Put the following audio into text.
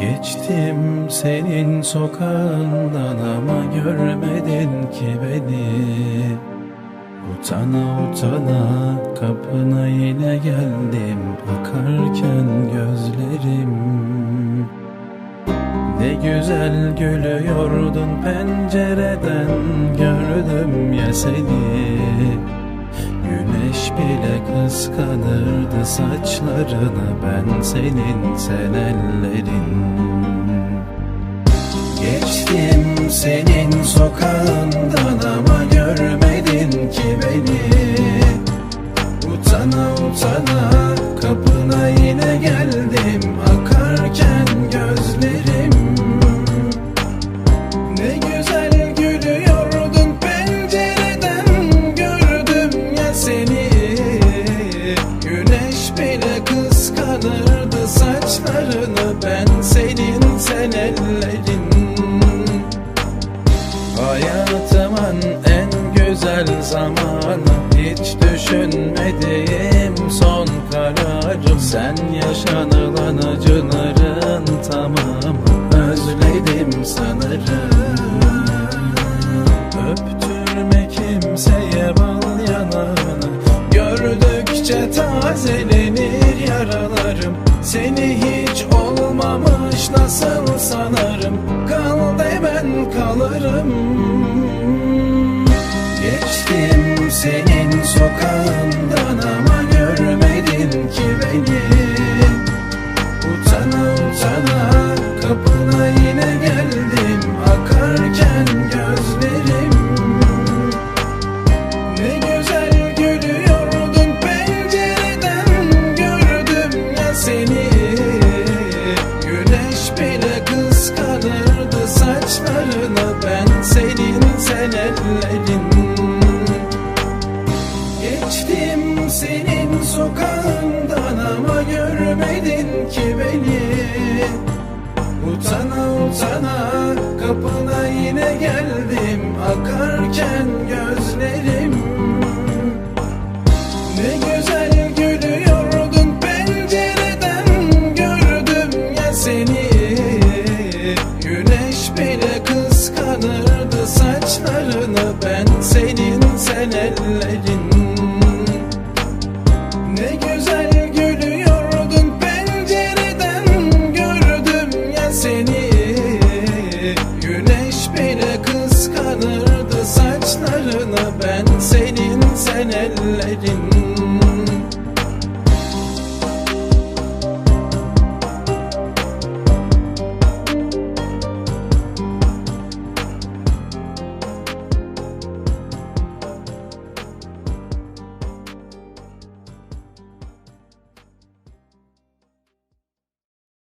Geçtim senin sokağından ama görmedin ki beni. Utana utana kapına yine geldim Akarken gözlerim. Ne güzel gülüyordun pencereden Gördüm ya seni bile kıskanırdı saçlarını Ben senin sen ellerin Geçtim senin sokağından saçlarını Ben senin sen ellerin Hayatımın en güzel zamanı Hiç düşünmediğim son kararım. Sen yaşanılan acıların tamamı. Özledim sanırım. Öptürme kimseye bal yanağını. Gördükçe tazelenir yaralarım. Seni hiç nasıl sanarım Kal de ben kalırım. Geçtim senin sokağından senin sen ellerin Geçtim senin sokağından ama görmedin ki beni. Utana utana kapına yine geldim Akarken gözlerim. Ne güzel gülüyordun pencereden Gördüm ya seni. Güneş bile Ben senin sen ellerin ne güzel gülüyordun pencereden Gördüm ya seni. Güneş bile kıskanırdı saçlarını Ben senin sen ellerin